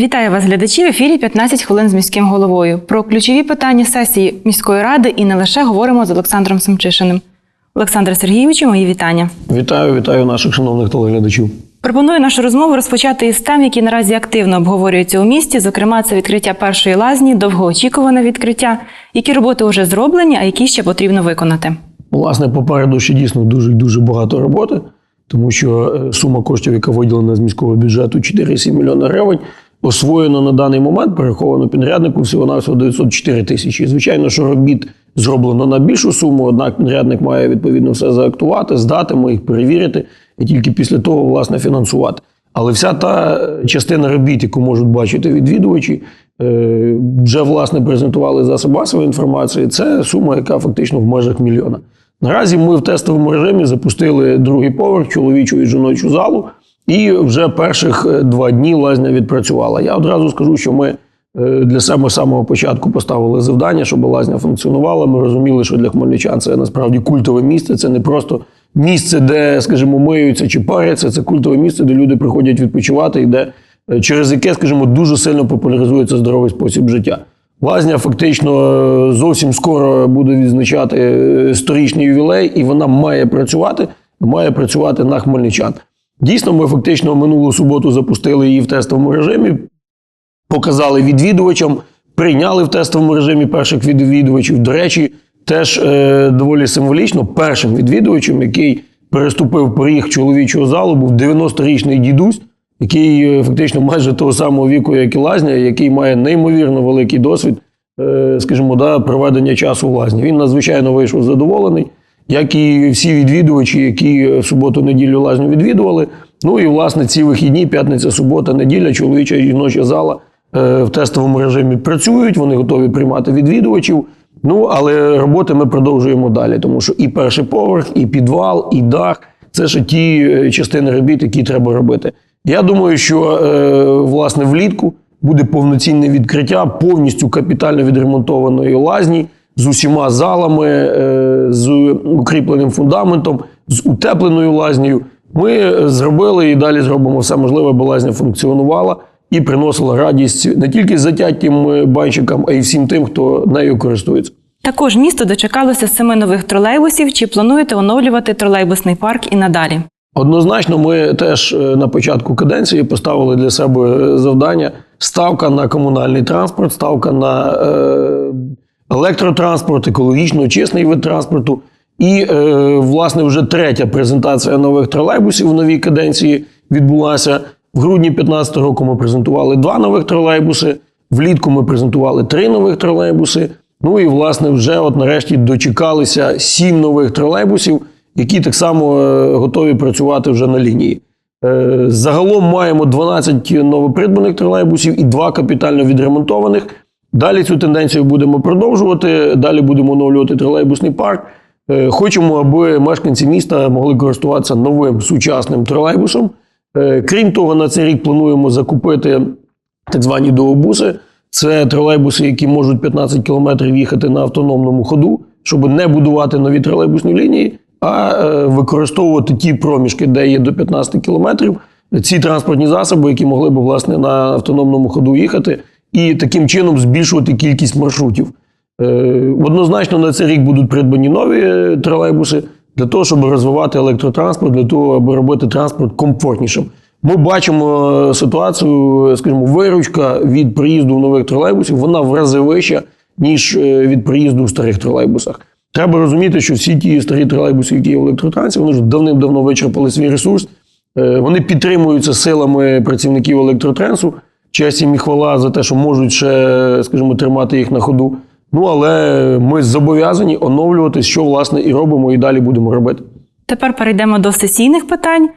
Вітаю вас, глядачі. В ефірі 15 хвилин з міським головою. Про ключові питання сесії міської ради і не лише говоримо з Олександром Семчишиним. Олександре Сергійовичу, мої вітання. Вітаю, вітаю наших шановних телеглядачів. Пропоную нашу розмову розпочати із тем, які наразі активно обговорюються у місті. Зокрема, це відкриття першої лазні, довгоочікуване відкриття. Які роботи вже зроблені, а які ще потрібно виконати. Власне, попереду ще дійсно дуже дуже багато роботи, тому що е, сума коштів, яка виділена з міського бюджету 4,7 мільйона гривень, освоєно на даний момент, переховано підряднику всього навсього 904 тисячі. Звичайно, що робіт зроблено на більшу суму, однак підрядник має відповідно все заактувати, здати, ми їх перевірити і тільки після того власне фінансувати. Але вся та частина робіт, яку можуть бачити відвідувачі, е, вже власне презентували засоби масової інформації. Це сума, яка фактично в межах мільйона. Наразі ми в тестовому режимі запустили другий поверх чоловічу і жіночу залу, і вже перших е, два дні лазня відпрацювала. Я одразу скажу, що ми е, для себе самого початку поставили завдання, щоб лазня функціонувала. Ми розуміли, що для хмельничан це насправді культове місце. Це не просто місце, де, скажімо, миються чи паряться. Це культове місце, де люди приходять відпочивати і де е, через яке, скажімо, дуже сильно популяризується здоровий спосіб життя. Лазня фактично зовсім скоро буде відзначати сторічний ювілей, і вона має працювати, має працювати на хмельничан. Дійсно, ми фактично минулу суботу запустили її в тестовому режимі, показали відвідувачам, прийняли в тестовому режимі перших відвідувачів. До речі, теж е, доволі символічно першим відвідувачем, який переступив поріг чоловічого залу, був 90-річний дідусь, який е, фактично майже того самого віку, як і лазня, який має неймовірно великий досвід, е, скажімо, да, проведення часу в лазні. Він надзвичайно вийшов задоволений, як і всі відвідувачі, які суботу-неділю лазню відвідували. Ну і власне ці вихідні, п'ятниця, субота, неділя, чоловіча і жіноча зала е, в тестовому режимі працюють, вони готові приймати відвідувачів. Ну, але роботи ми продовжуємо далі, тому що і перший поверх, і підвал, і дах це ж ті е, частини робіт, які треба робити. Я думаю, що е, власне влітку буде повноцінне відкриття повністю капітально відремонтованої лазні з усіма залами, е, з укріпленим фундаментом, з утепленою лазнею. Ми зробили і далі зробимо все можливе, аби лазня функціонувала і приносила радість не тільки затятим банщикам, а й всім тим, хто нею користується. Також місто дочекалося семи нових тролейбусів. Чи плануєте оновлювати тролейбусний парк і надалі? Однозначно, ми теж е, на початку каденції поставили для себе завдання ставка на комунальний транспорт, ставка на е, електротранспорт, екологічно чесний вид транспорту. І, е, власне, вже третя презентація нових тролейбусів в новій каденції відбулася. В грудні 2015 року ми презентували два нових тролейбуси. Влітку ми презентували три нових тролейбуси. Ну і, власне, вже от нарешті дочекалися сім нових тролейбусів, які так само е, готові працювати вже на лінії. Е, Загалом маємо 12 новопридбаних тролейбусів і два капітально відремонтованих. Далі цю тенденцію будемо продовжувати. Далі будемо оновлювати тролейбусний парк. Е, Хочемо, аби мешканці міста могли користуватися новим сучасним тролейбусом. Е, Крім того, на цей рік плануємо закупити так звані дообуси. Це тролейбуси, які можуть 15 кілометрів їхати на автономному ходу, щоб не будувати нові тролейбусні лінії, а е, використовувати ті проміжки, де є до 15 кілометрів, ці транспортні засоби, які могли б власне на автономному ходу їхати, і таким чином збільшувати кількість маршрутів. Е, Однозначно на цей рік будуть придбані нові е, тролейбуси для того, щоб розвивати електротранспорт, для того, аби робити транспорт комфортнішим. Ми бачимо е, ситуацію, скажімо, виручка від приїзду в нових тролейбусів, вона в рази вища, ніж від приїзду в старих тролейбусах. Треба розуміти, що всі ті старі тролейбуси, які є в електротрансі, вони вже давним-давно вичерпали свій ресурс. Вони підтримуються силами працівників електротрансу. Честь їм і хвала за те, що можуть ще, скажімо, тримати їх на ходу. Ну але ми зобов'язані оновлювати, що власне і робимо, і далі будемо робити. Тепер перейдемо до сесійних питань.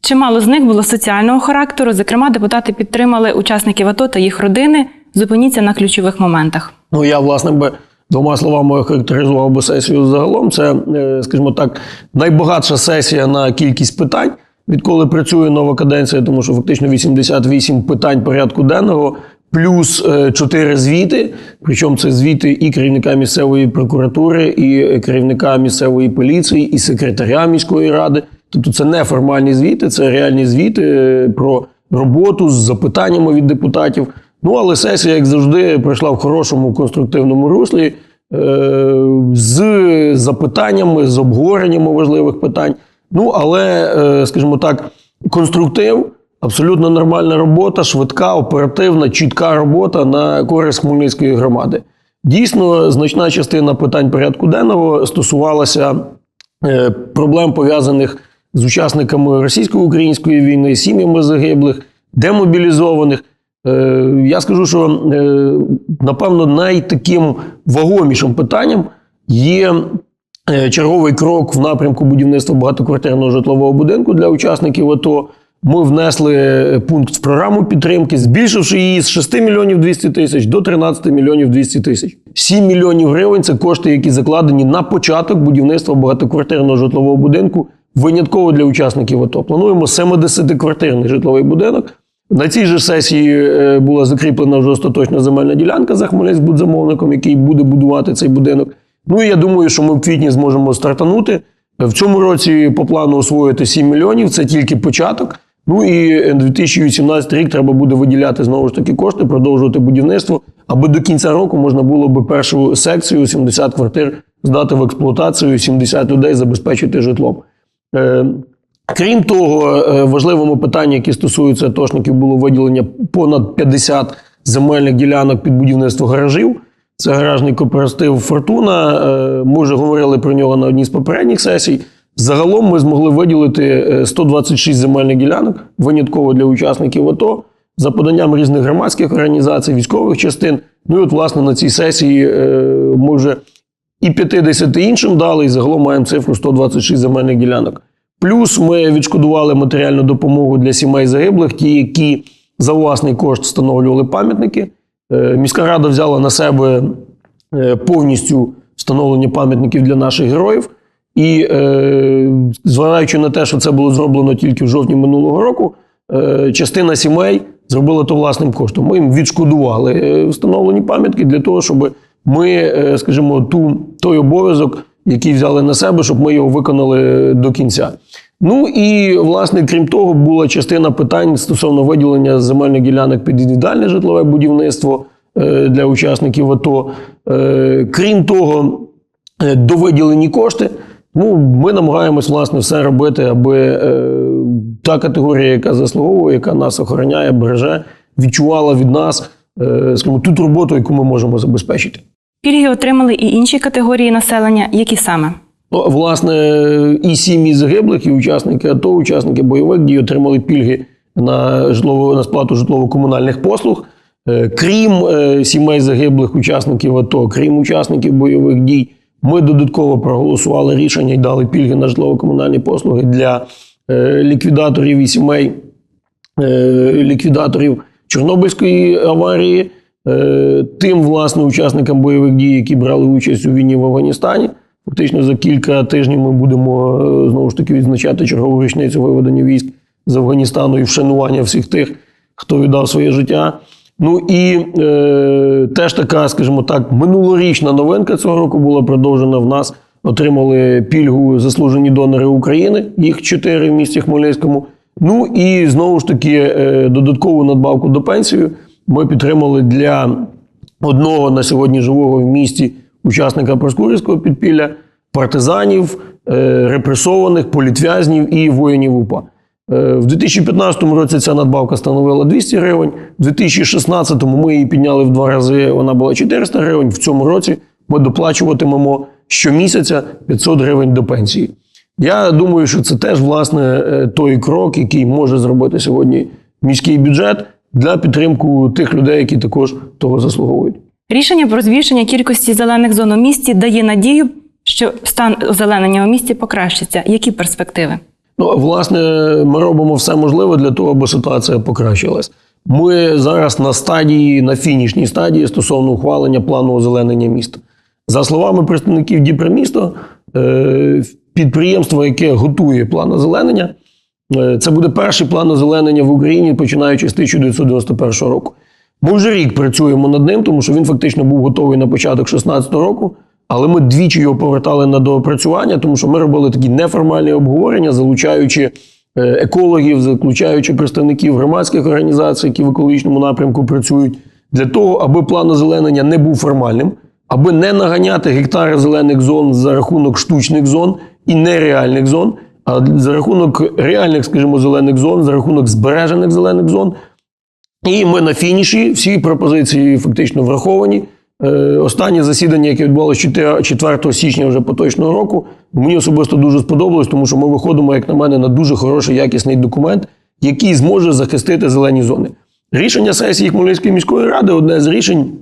Чимало з них було соціального характеру. Зокрема, депутати підтримали учасників АТО та їх родини. Зупиніться на ключових моментах. Ну, я, власне, би двома словами охарактеризував би сесію загалом. Це, е, скажімо так, найбагатша сесія на кількість питань, відколи працює нова каденція, тому що фактично 88 питань порядку денного, плюс 4 звіти. Причому це звіти і керівника місцевої прокуратури, і керівника місцевої поліції, і секретаря міської ради. Тобто це не формальні звіти, це реальні звіти е, про роботу з запитаннями від депутатів. Ну, але сесія, як завжди, пройшла в хорошому конструктивному руслі е, з запитаннями, з обговореннями важливих питань. Ну, але, е, скажімо так, конструктив, абсолютно нормальна робота, швидка, оперативна, чітка робота на користь Хмельницької громади. Дійсно, значна частина питань порядку денного стосувалася е, проблем, пов'язаних з учасниками російсько-української війни, сім'ями загиблих, демобілізованих. Е, Я скажу, що напевно найтаким вагомішим питанням є черговий крок в напрямку будівництва багатоквартирного житлового будинку для учасників АТО. Ми внесли пункт в програму підтримки, збільшивши її з 6 мільйонів 200 тисяч до 13 мільйонів 200 тисяч. 7 мільйонів гривень це кошти, які закладені на початок будівництва багатоквартирного житлового будинку, винятково для учасників АТО. Плануємо 70-квартирний житловий будинок. На цій же сесії е, була закріплена вже остаточна земельна ділянка за Хмельницькбудзамовником, який буде будувати цей будинок. Ну я думаю, що ми в квітні зможемо стартанути. В цьому році по плану освоїти 7 мільйонів, це тільки початок. Ну і 2018 рік треба буде виділяти знову ж таки кошти, продовжувати будівництво, аби до кінця року можна було би першу секцію 70 квартир здати в експлуатацію, 70 людей забезпечити житлом. Е, Крім того, е, важливими питаннями, які стосуються атошників, було виділення понад 50 земельних ділянок під будівництво гаражів. Це гаражний кооператив Фортуна. Е, Ми вже говорили про нього на одній з попередніх сесій. Загалом ми змогли виділити е, 126 земельних ділянок, винятково для учасників АТО, за поданням різних громадських організацій, військових частин. Ну і от, власне, на цій сесії е, ми вже і 50 іншим дали, і загалом маємо цифру 126 земельних ділянок. Плюс ми відшкодували матеріальну допомогу для сімей загиблих, ті, які за власний кошт встановлювали пам'ятники. Е, Міська рада взяла на себе е, повністю встановлення пам'ятників для наших героїв. І е, зважаючи на те, що це було зроблено тільки в жовтні минулого року, частина сімей зробила то власним коштом. Ми їм відшкодували встановлені пам'ятки для того, щоб ми, скажімо, ту, той обов'язок, який взяли на себе, щоб ми його виконали до кінця. Ну і власне, крім того, була частина питань стосовно виділення земельних ділянок під індивідуальне житлове будівництво е, для учасників АТО. Е, Крім того, е, довиділені кошти. Ну, ми намагаємось власне все робити, аби та категорія, яка заслуговує, яка нас охороняє, береже, відчувала від нас скажімо, ту роботу, яку ми можемо забезпечити. Пільги отримали і інші категорії населення, які саме? Ну, власне, і сім'ї загиблих, і учасники АТО, учасники бойових дій отримали пільги на житлово на сплату житлово-комунальних послуг. Е, Крім е, сімей загиблих учасників АТО, крім учасників бойових дій, ми додатково проголосували рішення і дали пільги на житлово-комунальні послуги для е, ліквідаторів і сімей ліквідаторів Чорнобильської аварії, тим, власне, учасникам бойових дій, які брали участь у війні в Афганістані. Фактично за кілька тижнів ми будемо е, знову ж таки відзначати чергову річницю виведення військ з Афганістану і вшанування всіх тих, хто віддав своє життя. Ну і е, теж така, скажімо так, минулорічна новинка цього року була продовжена в нас. Отримали пільгу заслужені донори України, їх чотири в місті Хмельницькому. Ну і знову ж таки е, додаткову надбавку до пенсії ми підтримали для одного на сьогодні живого в місті учасника Проскурівського підпілля, партизанів, е, репресованих, політв'язнів і воїнів УПА. Е, В 2015 році ця надбавка становила 200 гривень. В 2016 ми її підняли в два рази. Вона була 400 гривень. В цьому році ми доплачуватимемо щомісяця 500 гривень до пенсії. Я думаю, що це теж власне е, той крок, який може зробити сьогодні міський бюджет для підтримки тих людей, які також того заслуговують. Рішення про збільшення кількості зелених зон у місті дає надію, що стан озеленення у місті покращиться. Які перспективи? Ну, власне, ми робимо все можливе для того, аби ситуація покращилась. Ми зараз на стадії, на фінішній стадії стосовно ухвалення плану озеленення міста. За словами представників Діпремісто, е, підприємство, яке готує план озеленення, е, це буде перший план озеленення в Україні, починаючи з 1991 року. Ми вже рік працюємо над ним, тому що він фактично був готовий на початок 2016 року. Але ми двічі його повертали на доопрацювання, тому що ми робили такі неформальні обговорення, залучаючи е, екологів, заключаючи представників громадських організацій, які в екологічному напрямку працюють, для того, аби план озеленення не був формальним, аби не наганяти гектари зелених зон за рахунок штучних зон і нереальних зон, а за рахунок реальних, скажімо, зелених зон, за рахунок збережених зелених зон. І ми на фініші всі пропозиції фактично враховані. Е, Останнє засідання, яке відбулося 4 4 січня вже поточного року, мені особисто дуже сподобалось, тому що ми виходимо, як на мене, на дуже хороший якісний документ, який зможе захистити зелені зони. Рішення сесії Хмельницької міської ради одне з рішень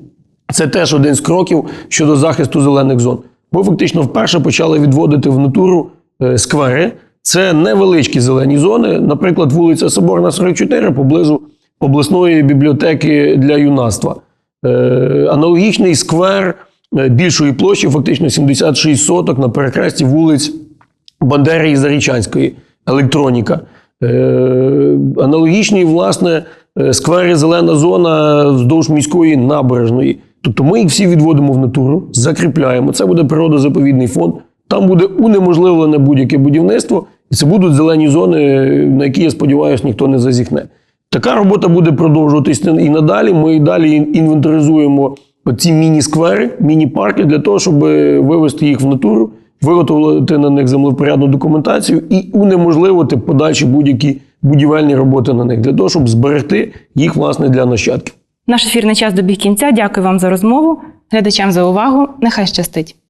це теж один з кроків щодо захисту зелених зон. Ми фактично вперше почали відводити в натуру е, сквери. Це невеличкі зелені зони. Наприклад, вулиця Соборна 44 поблизу обласної бібліотеки для юнацтва. Е, аналогічний сквер е, більшої площі, фактично 76 соток на перехресті вулиць Бандери і Зарічанської, електроніка. Е, аналогічні, власне, сквери зелена зона вздовж міської набережної. Тобто ми їх всі відводимо в натуру, закріпляємо. Це буде природозаповідний фонд. Там буде унеможливлене будь-яке будівництво, і це будуть зелені зони, на які, я сподіваюся, ніхто не зазіхне. Така робота буде продовжуватись і надалі. Ми і далі інвентаризуємо ці міні-сквери, міні-парки для того, щоб вивести їх в натуру, виготовити на них землевпорядну документацію і унеможливити подальші будь-які будівельні роботи на них, для того, щоб зберегти їх власне для нащадків. Наш ефірний час добіг кінця. Дякую вам за розмову. Глядачам за увагу. Нехай щастить.